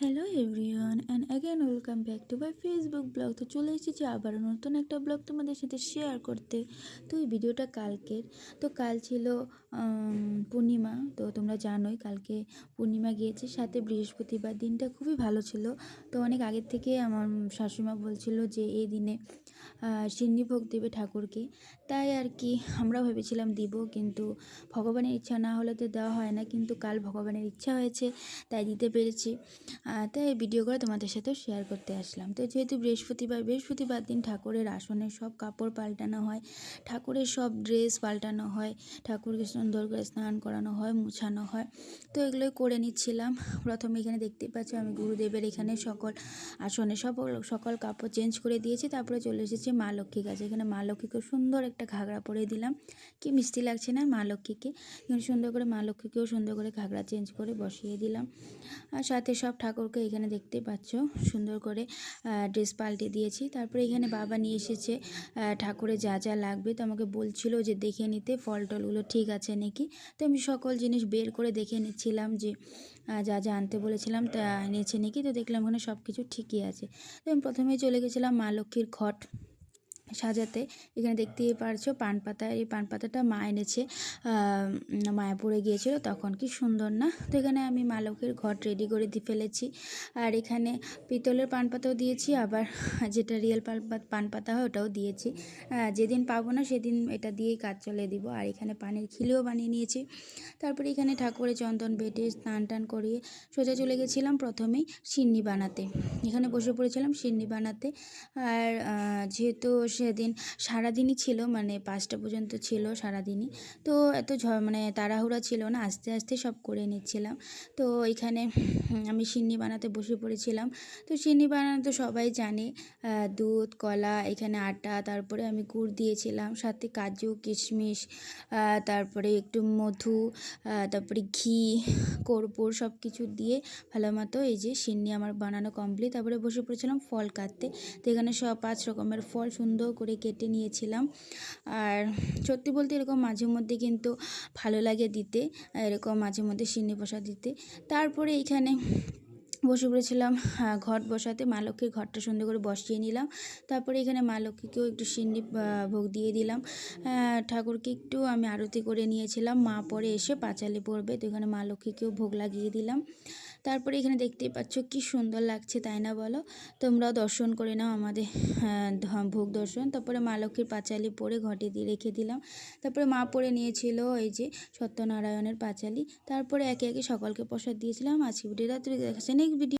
Hello everyone and again welcome back to my Facebook blog তো চলে এসেছি আবার নতুন একটা ব্লগ তোমাদের সাথে শেয়ার করতে। তো এই ভিডিওটা কালকের। তো কাল ছিল পূর্ণিমা। তো তোমরা জানোই কালকে পূর্ণিমা গিয়েছে সাথে বৃহস্পতিবার দিনটা খুবই ভালো ছিল। তো অনেক আগের থেকে আমার শাশুমা বলছিল যে এই দিনে আহ, সিন্নি ভোগ দেবে ঠাকুরকে। তাই আর কি আমরা ভেবেছিলাম দিব কিন্তু ভগবানের ইচ্ছা না হলে তো দেওয়া হয় না। কিন্তু কাল ভগবানের ইচ্ছা হয়েছে তাই দিতে পেরেছি। তাই ভিডিও করে তোমাদের সাথেও শেয়ার করতে আসলাম। তো যেহেতু বৃহস্পতিবার বৃহস্পতিবার দিন ঠাকুরের আসনের সব কাপড় পাল্টানো হয়, ঠাকুরের সব ড্রেস পাল্টানো হয়, ঠাকুরকে সুন্দর করে স্নান করানো হয়, মুছানো হয়। তো এগুলোই করে নিচ্ছিলাম। প্রথমে এখানে দেখতে পাচ্ছ আমি গুরুদেবের এখানে সকল আসনে সকল সকল কাপড় চেঞ্জ করে দিয়েছি, তারপরে চলে এসেছি মা লক্ষ্মী কাছে। এখানে মা লক্ষ্মীকে সুন্দর একটা ঘাগরা পরে দিলাম। কি মিষ্টি লাগছে না মা লক্ষ্মীকে? সুন্দর করে মা লক্ষ্মীকেও সুন্দর করে ঘাগরা চেঞ্জ করে বসিয়ে দিলাম। আর সাথে সব ঠাকুরকে এখানে দেখতে পাচ্ছ। সুন্দর করে ড্রেস পাল্টে দিয়েছি। তারপরে এখানে বাবা নিয়ে এসেছে ঠাকুরে যা যা লাগবে। তো আমাকে বলছিল যে, দেখে নিতে ফল টলগুলো ঠিক আছে নাকি? তো আমি সকল জিনিস বের করে দেখে নিচ্ছিলাম যে যা যা আনতে বলেছিলাম তা এনেছে নাকি? তো দেখলাম ওখানে সব কিছু ঠিকই আছে। তো আমি প্রথমেই চলে গেছিলাম মা লক্ষ্মীর ঘট সাজাতে। এখানে দেখতেই পারছ পান পাতা, এই পান পাতাটা মা এনেছে মায়াপুরে গিয়েছিল তখন। কি সুন্দর না? তো এখানে আমি মা লক্ষ্মীর ঘট রেডি করে দিয়ে ফেলেছি। আর এখানে পিতলের পান পাতাও দিয়েছি, আবার যেটা রিয়েল পান পান পাতা হয় ওটাও দিয়েছি। যেদিন পাবো না সেদিন এটা দিয়েই কাজ চলে দিব। আর এখানে পানির খিলেও বানিয়ে নিয়েছি। তারপরে এখানে ঠাকুরের চন্দন বেটে স্নান টান করিয়ে সোজা চলে গেছিলাম প্রথমেই সিন্নি বানাতে। এখানে বসে পড়েছিলাম সিন্নি বানাতে। আর যেহেতু সেদিন সারাদিনই ছিল মানে পাঁচটা পর্যন্ত ছিল সারাদিনই। তো এত মানে তাড়াহুড়া ছিল না, আস্তে আস্তে সব করে নিচ্ছিলাম। তো এখানে আমি সিন্নি বানাতে বসে পড়েছিলাম। তো সিন্নি বানানো তো সবাই জানে দুধ, কলা, এখানে আটা, তারপরে আমি গুড় দিয়েছিলাম, সাথে কাজু, কিশমিশ তারপরে একটু মধু তারপরে ঘি, কর্পূর সব কিছু দিয়ে ভালো মতো এই যে সিন্নি আমার বানানো কমপ্লিট তারপরে বসে পড়েছিলাম ফল কাটতে। তো এখানে সব পাঁচ রকমের ফল সুন্দর করে কেটে নিয়েছিলাম। আর সত্যি বলতে এরকম মাঝে মধ্যে কিন্তু ভালো লাগে দিতে, এরকম মাঝে মধ্যে সিন্নি প্রসাদ দিতে। তারপরে এখানে বসে পড়েছিলাম ঘট বসাতে। মা লক্ষ্মীর ঘরটা সুন্দর করে বসিয়ে নিলাম। তারপরে এখানে মা লক্ষ্মীকেও একটু সিন্নি ভোগ দিয়ে দিলাম। ঠাকুরকে একটু আমি আরতি করে নিয়েছিলাম। মা পরে এসে পাঁচালি পড়বে, তো এখানে মা লক্ষ্মীকেও ভোগ লাগিয়ে দিলাম। তারপরে এখানে দেখতেই পাচ্ছ কি সুন্দর লাগছে তাই না বলো? তোমরাও দর্শন করে নাও আমাদের আহ, ভোগ দর্শন। তারপরে মা লক্ষ্মীর পাঁচালি পরে ঘটে দিয়ে রেখে দিলাম। তারপরে মা পরে নিয়েছিল এই যে সত্যনারায়ণের পাঁচালি। তারপরে একে একে সকলকে প্রসাদ দিয়েছিলাম। আজকে ভিডিওটা তুই দেখাচ্ছি নেক্সট ভিডিও